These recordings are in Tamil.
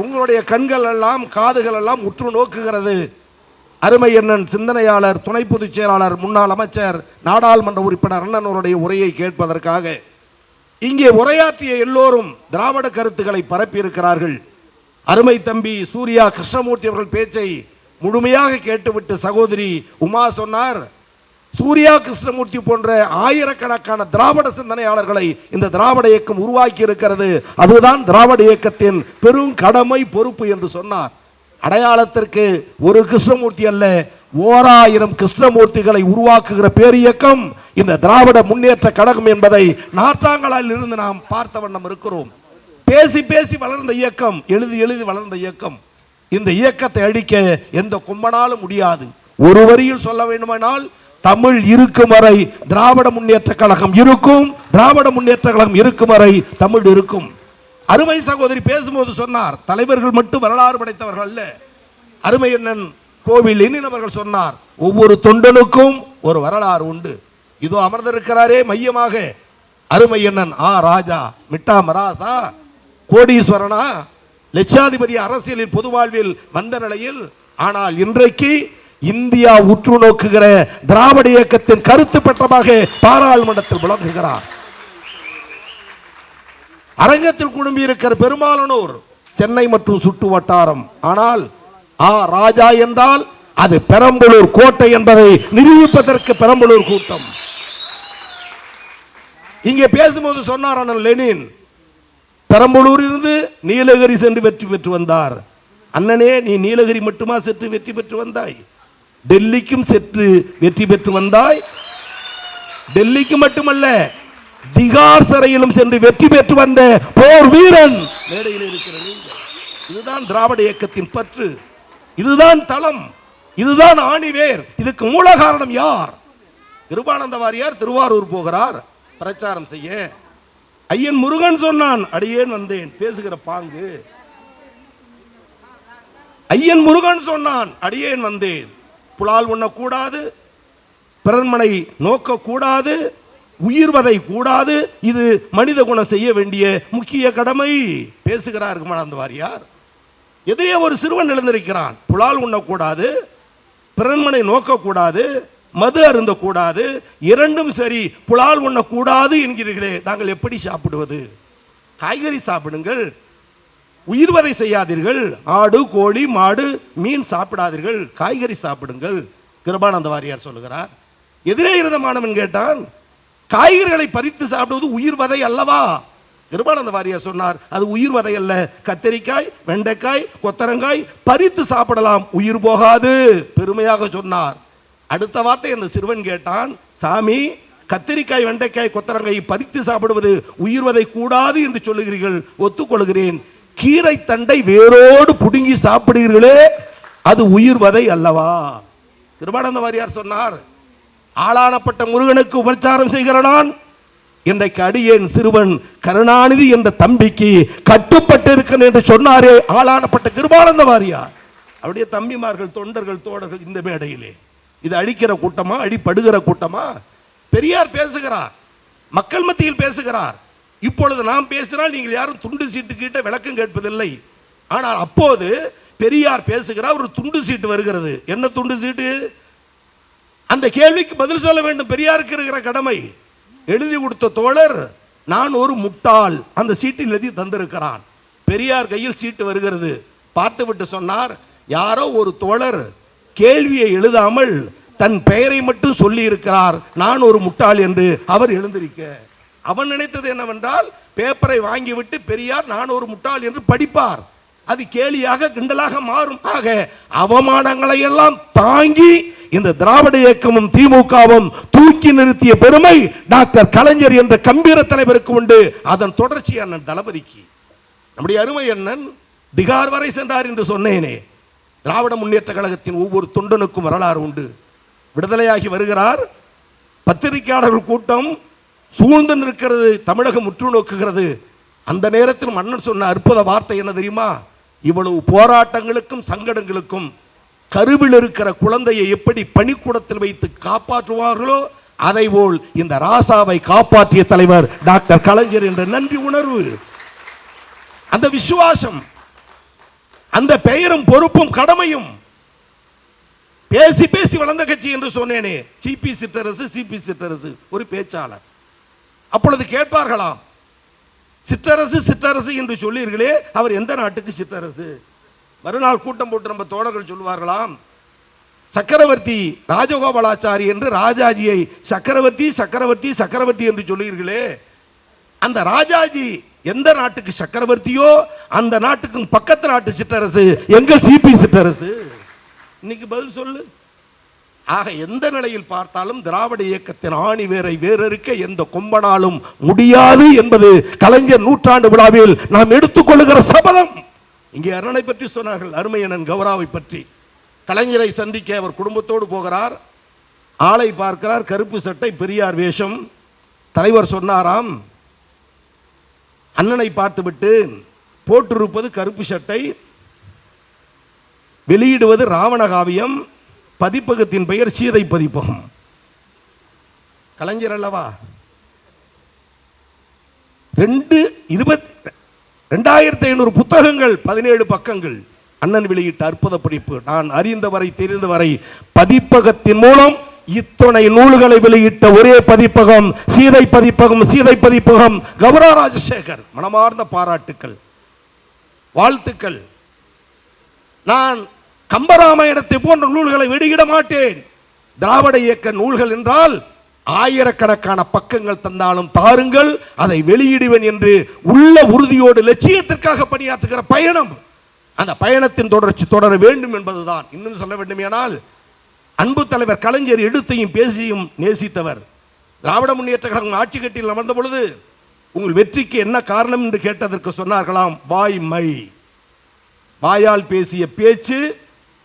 உங்களுடைய கண்கள் எல்லாம் காதுகள் எல்லாம் உற்று நோக்குகிறது. அருமை அண்ணன் சிந்தனையாளர் துணை பொதுச் செயலாளர் முன்னாள் அமைச்சர் நாடாளுமன்ற உறுப்பினர் அண்ணனுடைய உரையை கேட்பதற்காக இங்கே உரையாற்றிய எல்லோரும் திராவிட கருத்துக்களை பரப்பியிருக்கிறார்கள். அருமை தம்பி சூர்யா கிருஷ்ணமூர்த்தி அவர்கள் பேச்சை முழுமையாக கேட்டுவிட்டு சகோதரி உமா சொன்னார் சூர்யா கிருஷ்ணமூர்த்தி போன்ற ஆயிரக்கணக்கான திராவிட சிந்தனையாளர்களை இந்த திராவிட இயக்கம் உருவாக்கி இருக்கிறது. அதுதான் திராவிட இயக்கத்தின் பெரும் கடமை பொறுப்பு என்று சொன்னார். அடையாளத்திற்கு ஒரு கிருஷ்ணமூர்த்தி அல்ல ஓராயிரம் கிருஷ்ணமூர்த்திகளை உருவாக்குகிற பேரியக்கம் இந்த திராவிட முன்னேற்ற கழகம் என்பதை நாற்றாங்கலால் இருந்து நாம் பார்த்த வண்ணம் இருக்கிறோம். பேசி பேசி வளர்ந்த இயக்கம் எழுதி எழுதி வளர்ந்த இயக்கம். இந்த இயக்கத்தை அழிக்க எந்த கும்பனாலும் முடியாது. ஒரு வரியில் சொல்ல வேண்டுமானால் தமிழ் இருக்கும் வரை திராவிட முன்னேற்ற கழகம் இருக்கும் திராவிட முன்னேற்ற கழகம் இருக்கும் வரை தமிழ் இருக்கும். அருமை சகோதரி பேசும்போது சொன்னார் தலைவர்கள் மட்டும் வரலாறு படைத்தவர்கள் அல்ல. அருமை அண்ணன் கோவில் எண்ணினவர்கள் சொன்னார் ஒவ்வொரு தொண்டனுக்கும் ஒரு வரலாறு உண்டு. இதோ அமர்ந்திருக்கிறாரே மையமாக. அருமை அண்ணன் ஆ ராஜா மிட்டா மராசா கோடீஸ்வரனா லட்சாதிபதி அரசியலில் பொது வாழ்வில் வந்த நிலையில் ஆனால் இன்றைக்கு இந்தியா உற்று நோக்குகிற திராவிட இயக்கத்தின் கருத்து பெற்றமாக பாராளுமன்றத்தில் விளங்குகிறார். அரங்கத்தில் குழுமி இருக்கிற பெரும்பாலானோர் சென்னை மற்றும் சுற்று வட்டாரம். ஆனால் ஆ ராஜா என்றால் அது பெரம்பலூர் கோட்டை என்பதை நிரூபிப்பதற்கு பெரம்பலூர் கூட்டம். இங்கே பேசும்போது சொன்னார் அண்ணன் லெனின் பெரம்பலூர் இருந்து நீலகிரி சென்று வெற்றி பெற்று வந்தார். அண்ணனே நீ நீலகிரி மட்டுமா சென்று வெற்றி பெற்று வந்தாய்? டெல்லிக்கும் சென்று வெற்றி பெற்று வந்தாய். டெல்லிக்கு மட்டுமல்ல திகார் சிறையிலும் சென்று வெற்றி பெற்று வந்த போர் வீரன் மேடையில் இருக்கிற இதுதான் திராவிட இயக்கத்தின் பற்று. இதுதான் தளம். இதுதான் ஆணிவேர். இதுக்கு மூல காரணம் யார்? கிருபானந்த வாரியார் திருவாரூர் போகிறார். பிரச்சாரம் செய்ய. ஐயன் முருகன் சொன்னான் அடியேன் வந்தேன். பேசுகிற பாங்கு. ஐயன் முருகன் சொன்னான் அடியேன் வந்தேன். புலால் உண்ணக்கூடாது பிறன்மனை நோக்கக்கூடாது உயிர்வதை கூடாது. இது மனித குணம் செய்ய வேண்டிய முக்கிய கடமை. பேசுகிறார் குமானந்த வாரியார். எதிரே ஒரு சிறுவன் எழுந்திருக்கிறான். புலால் உண்ணக்கூடாது பிறன்மனை நோக்கக்கூடாது மது அருந்தக்கூடாது. இரண்டும் சரி புலால் உண்ணக்கூடாது என்கிறீர்களே நாங்கள் எப்படி சாப்பிடுவது? காய்கறி சாப்பிடுங்கள். உயிர்வதை செய்யாதீர்கள். ஆடு கோழி மாடு மீன் சாப்பிடாதீர்கள். காய்கறி சாப்பிடுங்கள். கிருபானந்த வாரியார் சொல்லுகிறார். எதிரே இருந்த மாணவன் கேட்டான் காய்கறிகளை பறித்து சாப்பிடுவது உயிர்வதை அல்லவா? கிருபானந்த வாரியார் சொன்னார் அது உயிர் வதை அல்ல. கத்தரிக்காய் வெண்டைக்காய் கொத்தரங்காய் பறித்து சாப்பிடலாம். உயிர் போகாது பெருமையாக சொன்னார். அடுத்த வார்த்தை அந்த சிறுவன் கேட்டான் சாமி கத்திரிக்காய் வெண்டைக்காய் கொத்தரங்காய் பறித்து சாப்பிடுவது உயிர்வதை கூடாது என்று சொல்லுகிறீர்கள். ஒத்துக்கொள்கிறேன். கீரை தண்டை வேரோடு புடுங்கி சாப்பிடுகிறீர்களே அது உயிர்வதை அல்லவா? கிருபானந்த வாரியார் சொன்னார் ஆளானப்பட்ட முருகனுக்கு உபச்சாரம் செய்கிற நான் இன்றைக்கு அடியேன் சிறுவன் கருணாநிதி என்ற தம்பிக்கு கட்டுப்பட்டு இருக்கிறேன் என்று சொன்னாரே ஆளானப்பட்ட கிருபானந்த வாரியார் அவருடைய தம்பிமார்கள் தொண்டர்கள் தோழர்கள் இந்த மேடையிலே. இது அழிக்கிற கூட்டமா அடிப்படுகிற கூட்டமா? பெரியார் பேசுகிறார் மக்கள் மத்தியில் பேசுகிறார். இப்பொழுது நாம் பேசினால் நீங்கள் யாரும் துண்டு சீட்டு கிட்ட விளக்கம் கேட்பதில்லை. ஆனால் அப்போது பெரியார் பேசுகிறார் ஒரு துண்டு சீட்டு வருகிறது. என்ன துண்டு சீட்டு? அந்த கேள்விக்கு பதில் சொல்ல வேண்டும். பெரியாருக்கு இருக்கிற கடமை. எழுதி கொடுத்த தோழர் நான் ஒரு முட்டாள். அந்த சீட்டில் எழுதி தந்திருக்கிறான். பெரியார் கையில் சீட்டு வருகிறது. பார்த்து விட்டு சொன்னார் யாரோ ஒரு தோழர் கேள்வியை எழுதாமல் தன் பெயரை மட்டும் சொல்லி இருக்கிறார் நான் ஒரு முட்டாள் என்று அவர் எழுந்திருக்க. அவன் நினைத்தது என்னவென்றால் பேப்பரை வாங்கிவிட்டு பெரியார் நான் ஒரு முட்டாள் என்று படிப்பார். அது கேலியாக கிண்டலாக மாறும். ஆக அவமானங்களை எல்லாம் தாங்கி இந்த திராவிட இயக்கமும் திமுகவும் தூக்கி நிறுத்திய பெருமை டாக்டர் கலைஞர் என்ற கம்பீர தலைவருக்கு உண்டு. அதன் தொடர்ச்சி அண்ணன் தளபதிக்கு. நம்முடைய அருமை அண்ணன் திகார் வரை சென்றார் என்று சொன்னேனே. திராவிட முன்னேற்ற கழகத்தின் ஒவ்வொரு தொண்டனுக்கும் வரலாறு உண்டு. விடுதலையாகி வருகிறார். பத்திரிகையாளர்கள் கூட்டம் சூழ்ந்து நிற்கிறது தமிழகம் முற்று நோக்குகிறது. அந்த நேரத்தில் மன்னன் சொன்ன அற்புத வார்த்தை என்ன தெரியுமா? இவ்வளவு போராட்டங்களுக்கும் சங்கடங்களுக்கும் கருவில் இருக்கிற குழந்தையை எப்படி பணிக்கூடத்தில் வைத்து காப்பாற்றுவார்களோ அதை போல் இந்த ராசாவை காப்பாற்றிய தலைவர் டாக்டர் கலைஞர் என்ற நன்றி உணர்வு. அந்த விசுவாசம் அந்த பெயரும் பொறுப்பும் கடமையும் பேசி பேசி வளர்ந்த கட்சி என்று சொன்னேனே. சிபி சிற்றரசு சிபி சிற்றரசு ஒரு பேச்சாளர். அப்பொழுது கேட்பார்களாம் சிற்றரசு சிற்றரசு என்று சொல்லீர்களே அவர் எந்த நாட்டுக்கு சிற்றரசு? மறுநாள் கூட்டம் போட்டு நம்ம தோழர்கள் சொல்லுவார்களாம் சக்கரவர்த்தி ராஜகோபாலாச்சாரி என்று ராஜாஜியை சக்கரவர்த்தி சக்கரவர்த்தி சக்கரவர்த்தி என்று சொல்லுகிறீர்களே அந்த ராஜாஜி எந்த நாட்டுக்கு சக்கரவர்த்தியோ அந்த நாட்டுக்கும் பக்கத்து நாட்டு சிற்றரசு எங்கள் சிபி சிற்றரசு. இன்னைக்கு பதில் சொல்லு. ஆக எந்த நிலையில் பார்த்தாலும் திராவிட இயக்கத்தின் ஆணி வேரை வேறறுக்க எந்த கொம்பனாலும் முடியாது என்பது கலைஞர் நூற்றாண்டு விழாவில் நாம் எடுத்துக்கொள்ளுகிற சபதம். இங்கே அருணனை பற்றி சொன்னார்கள் அருமையனன் கௌராவை பற்றி. கலைஞரை சந்திக்க அவர் குடும்பத்தோடு போகிறார். ஆளை பார்க்கிறார் கருப்பு சட்டை பெரியார் வேஷம். தலைவர் சொன்னாராம் அண்ணனை பார்த்துவிட்டு போட்டிருப்பது கருப்பு சட்டை வெளியிடுவது ராவண காவியம் பதிப்பகத்தின் பெயர் சீதை பதிப்பகம். கலைஞர் அல்லவா? ரெண்டு இருபத் ரெண்டாயிரத்தி ஐநூறு புத்தகங்கள் பதினேழு பக்கங்கள் அண்ணன் வெளியிட்ட அற்புத படிப்பு. நான் அறிந்தவரை தெரிந்தவரை பதிப்பகத்தின் மூலம் இத்துணை நூல்களை வெளியிட்ட ஒரே பதிப்பகம் சீதை பதிப்பகம் சீதை பதிப்பகம் கௌரா ராஜசேகர் மனமார்ந்த பாராட்டுக்கள் வாழ்த்துக்கள். நான் கம்பராமாயணத்தை போன்ற நூல்களை வெளியிட மாட்டேன். திராவிட இயக்க நூல்கள் என்றால் ஆயிரக்கணக்கான பக்கங்கள் தந்தாலும் தாருங்கள் அதை வெளியிடுவேன் என்று உள்ள உறுதியோடு லட்சியத்திற்காக பணியாற்றுகிற பயணம். அந்த பயணத்தின் தொடர்ச்சி தொடர வேண்டும் என்பதுதான். இன்னும் சொல்ல வேண்டுமேனால் அன்பு தலைவர் கலைஞர் எடுத்தையும் பேசியும் நேசித்தவர். திராவிட முன்னேற்ற கழகம் ஆட்சி கட்டியில் அமர்ந்த பொழுது உங்கள் வெற்றிக்கு என்ன காரணம் என்று கேட்டதற்கு சொன்னார்களாம் வாய் மை வாயால் பேசிய பேச்சு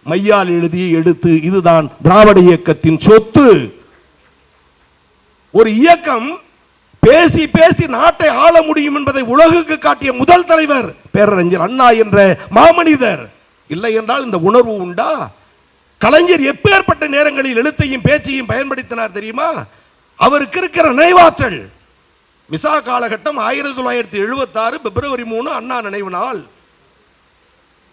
மையால் எழுதிய எடுத்து இதுதான் திராவிட இயக்கத்தின் சொத்து. ஒரு இயக்கம் பேசி பேசி நாட்டை ஆள முடியும் என்பதை உலகுக்கு காட்டிய முதல் தலைவர் பேரறிஞர் அண்ணா என்ற மாமனிதர். இல்லை என்றால் இந்த உணர்வு உண்டா? கலைஞர் எப்பேற்பட்ட நேரங்களில் எழுத்தையும் பேச்சையும் பயன்படுத்தினார் தெரியுமா? அவருக்கு இருக்கிற நினைவாற்றல். மிசா காலகட்டம் ஆயிரத்தி தொள்ளாயிரத்தி எழுபத்தாறு பிப்ரவரி மூணு அண்ணா நினைவு நாள்.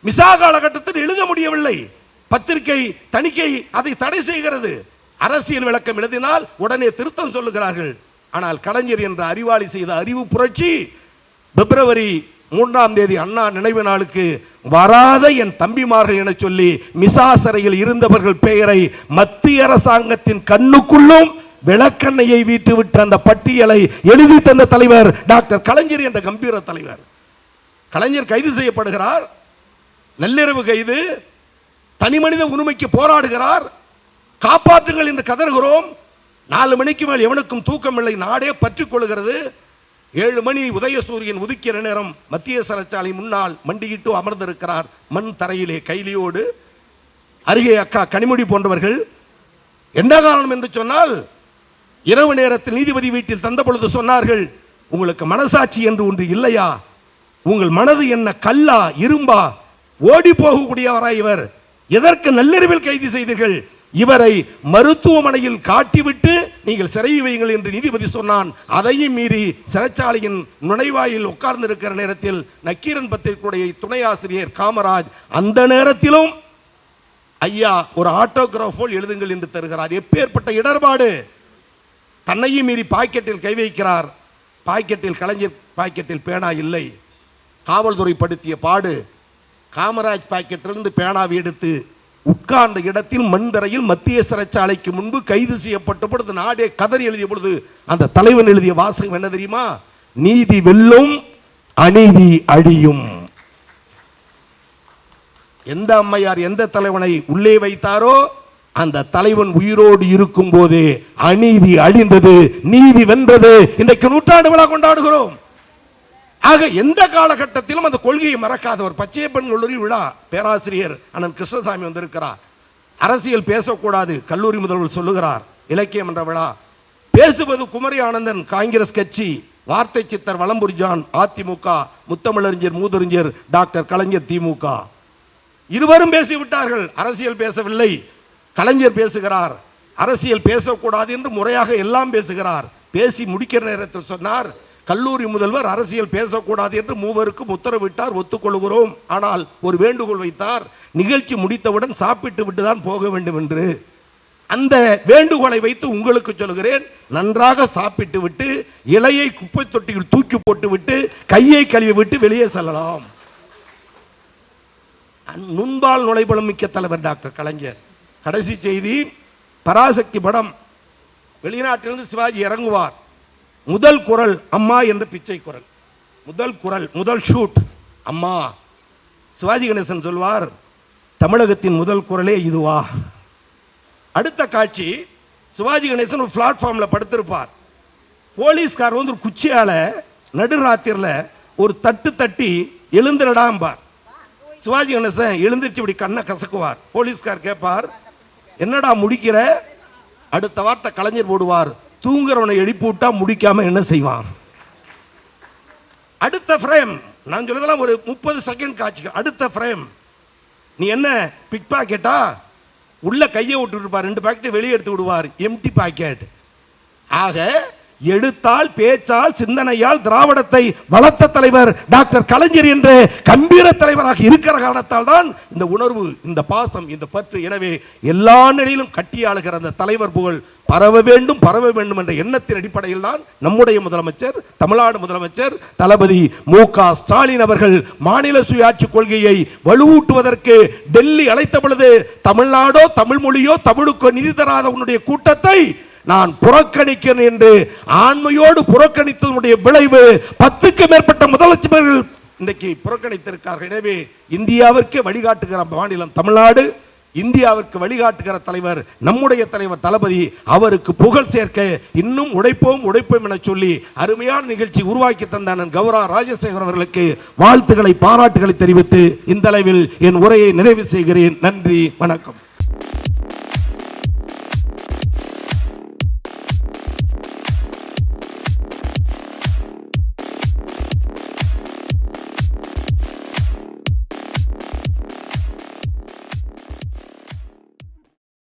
மிசா காலகட்டத்தில் எழுத முடியவில்லை. பத்திரிகை தணிக்கை அதை தடை செய்கிறது. அரசியல் விளக்கம் எழுதினால் உடனே திருத்தம் சொல்லுகிறார்கள். ஆனால் கலைஞர் என்ற அறிவாளி செய்த அறிவு புரட்சி பிப்ரவரி மூன்றாம் தேதி அண்ணா நினைவு நாளுக்கு வராத என் தம்பிமார்கள் என சொல்லி மிசா சிறையில் இருந்தவர்கள் பெயரை மத்திய அரசாங்கத்தின் கண்ணுக்குள்ளும் விளக்கண்ணையை வீட்டுவிட்ட அந்த பட்டியலை எழுதி தந்த தலைவர் டாக்டர் கலைஞர் என்ற கம்பீர தலைவர். கலைஞர் கைது செய்யப்படுகிறார். நள்ளிரவு கைது. தனி மனித உரிமைக்கு போராடுகிறார். காப்பாற்றுங்கள் என்று கதறுகிறோம். நாலு மணிக்கு மேல் எவனுக்கும் தூக்கம் இல்லை நாடே பற்றிக் கொள்கிறது. ஏழு மணி உதயசூரியன் உதிக்கிற நேரம் மத்திய சிறைச்சாலை முன்னால் மண்டியிட்டு அமர்ந்திருக்கிறார். மண் தரையிலே கைலியோடு. அருகே அக்கா கனிமொழி போன்றவர்கள். என்ன காரணம்? என்று சொன்னால் இரவு நேரத்தில் நீதிபதி வீட்டில் தந்த பொழுது சொன்னார்கள் உங்களுக்கு மனசாட்சி என்று ஒன்று இல்லையா? உங்கள் மனது என்ன கல்லா இரும்பா? ஓடி போகக்கூடியவரா இவர்? எதற்கு நள்ளிரவில் கைது செய்தீர்கள்? இவரை மருத்துவமனையில் காட்டிவிட்டு நீங்கள் சிறை வையுங்கள் என்று நீதிபதி சொன்னான். அதையும் மீறி சிறைச்சாலையின் நுழைவாயில் உட்கார்ந்திருக்கிற நேரத்தில் நக்கீரன் பத்திரிகையுடைய துணை ஆசிரியர் காமராஜ் அந்த நேரத்திலும் ஐயா ஒரு ஆட்டோகிராஃப் போல் எழுதுங்கள் என்று தருகிறார். எப்பேற்பட்ட இடர்பாடு? தன்னையும் மீறி பாக்கெட்டில் கை வைக்கிறார். பாக்கெட்டில் கலைஞர் பாக்கெட்டில் பேனா இல்லை. காவல்துறை படுத்திய பாடு காமராஜ் பாக்கெட்டிலிருந்து பேனாவை எடுத்து உட்கார்ந்த இடத்தில் மண்தரையில் மத்திய சிறைச்சாலைக்கு முன்பு கைது செய்யப்பட்ட பொழுது நாடே கதறி எழுதிய பொழுது அந்த தலைவன் எழுதிய வாசகம் என்ன தெரியுமா? நீதி வெல்லும் அநீதி அழியும். எந்த அம்மையார் எந்த தலைவனை உள்ளே வைத்தாரோ அந்த தலைவன் உயிரோடு இருக்கும் போதே அநீதி அழிந்தது நீதி வென்றது. இன்றைக்கு நூற்றாண்டு விழா கொண்டாடுகிறோம். ஆக எந்த காலகட்டத்திலும் அந்த கொள்கையை மறக்காத ஒரு பச்சையப்பன் கல்லூரி விழா பேராசிரியர் அண்ணன் கிருஷ்ணசாமி வந்திருக்கிறார். அரசியல் பேசக்கூடாது கல்லூரி முதல்வர் சொல்லுகிறார் இலக்கியம் என்ற விழா. பேசுவது குமரி ஆனந்தன் காங்கிரஸ் கட்சி வார்த்தை சித்தர் வளம்புரிஜான் அதிமுக முத்தமிழறிஞர் மூதறிஞர் டாக்டர் கலைஞர் திமுக. இருவரும் பேசிவிட்டார்கள் அரசியல் பேசவில்லை கலைஞர் பேசுகிறார் அரசியல் பேசக்கூடாது என்று முறையாக எல்லாம் பேசுகிறார். பேசி முடிக்கிற நேரத்தில் சொன்னார் கல்லூரி முதல்வர் அரசியல் பேசக்கூடாது என்று மூவருக்கும் உத்தரவிட்டார் ஒத்துக்கொள்கிறோம். ஆனால் ஒரு வேண்டுகோள் வைத்தார் நிகழ்ச்சி முடித்தவுடன் சாப்பிட்டு விட்டு தான் போக வேண்டும் என்று. அந்த வேண்டுகோளை வைத்து உங்களுக்கு சொல்கிறேன் நன்றாக சாப்பிட்டு விட்டு இலையை குப்பை தொட்டியில் தூக்கி போட்டு விட்டு கையை கழுவி விட்டு வெளியே செல்லலாம். நுண்பால் நுழைபலம் மிக்க தலைவர் டாக்டர் கலைஞர். கடைசி செய்தி பராசக்தி படம். வெளிநாட்டிலிருந்து சிவாஜி இறங்குவார். முதல் குரல் அம்மா என்ற பிச்சை குரல். முதல் குரல் முதல் ஷூட் அம்மா. சிவாஜி கணேசன் சொல்வார் தமிழகத்தின் முதல் குரலே இதுவா? அடுத்த காட்சி சிவாஜி கணேசன் ஒரு பிளாட்ஃபார்மில் படுத்திருப்பார். போலீஸ்கார் வந்து ஒரு குச்சியால் நடுராத்திரில் ஒரு தட்டு தட்டி எழுந்துடடாம்பார் சிவாஜி கணேசன் எழுந்திருச்சு இப்படி கண்ணை கசக்குவார். போலீஸ்கார் கேட்பார் என்னடா முடிக்கிற? அடுத்த வார்த்தை கலைஞர் போடுவார் தூங்குறவனை எழுப்பி விட்டா முடிக்காம என்ன செய்வான்? அடுத்த ஃப்ரேம் நான் சொல்றதெல்லாம் ஒரு முப்பது செகண்ட் காட்சி அடுத்த ஃப்ரேம் நீ என்ன பிக் பாக்கெட்டா உள்ள கையை விட்டு இருப்பார். ரெண்டு பாக்கெட்டை வெளியே எடுத்து விடுவார். எம்டி பாக்கெட் ஆக எடுத்தால் பேச்சால் சிந்தனையால் திராவிடத்தை வளர்த்த தலைவர் டாக்டர் கலைஞர் என்று கம்பீர தலைவராக இருக்கிற காரணத்தால் தான் இந்த உணர்வு இந்த பாசம் இந்த பற்று. எனவே எல்லா நிலையிலும் கட்டியாளுகிற அந்த தலைவர் புகழ் பரவ வேண்டும் பரவ வேண்டும் என்ற எண்ணத்தின் அடிப்படையில் தான் நம்முடைய முதலமைச்சர் தமிழ்நாடு முதலமைச்சர் தளபதி மு க ஸ்டாலின் அவர்கள் மாநில சுயாட்சி கொள்கையை வலுவூட்டுவதற்கு டெல்லி அழைத்த பொழுது தமிழ்நாடோ தமிழ் மொழியோ தமிழுக்கோ நிதி தராத உன்னுடைய கூட்டத்தை நான் புறக்கணிக்கிறேன் என்று ஆண்மையோடு புறக்கணித்ததனுடைய விளைவு பத்துக்கு மேற்பட்ட முதலமைச்சர்கள் இன்றைக்கு புறக்கணித்திருக்கார்கள் எனவே இந்தியாவிற்கே வழிகாட்டுகிற மாநிலம் தமிழ்நாடு இந்தியாவிற்கு வழிகாட்டுகிற தலைவர் நம்முடைய தலைவர் தளபதி அவருக்கு புகழ் சேர்க்க இன்னும் உடைப்போம் உடைப்போம் என சொல்லி அருமையான நிகழ்ச்சி உருவாக்கி தந்த நான் கௌரா ராஜசேகர் அவர்களுக்கு வாழ்த்துக்களை பாராட்டுகளை தெரிவித்து இந்த அளவில் என் உரையை நிறைவு செய்கிறேன். நன்றி வணக்கம்.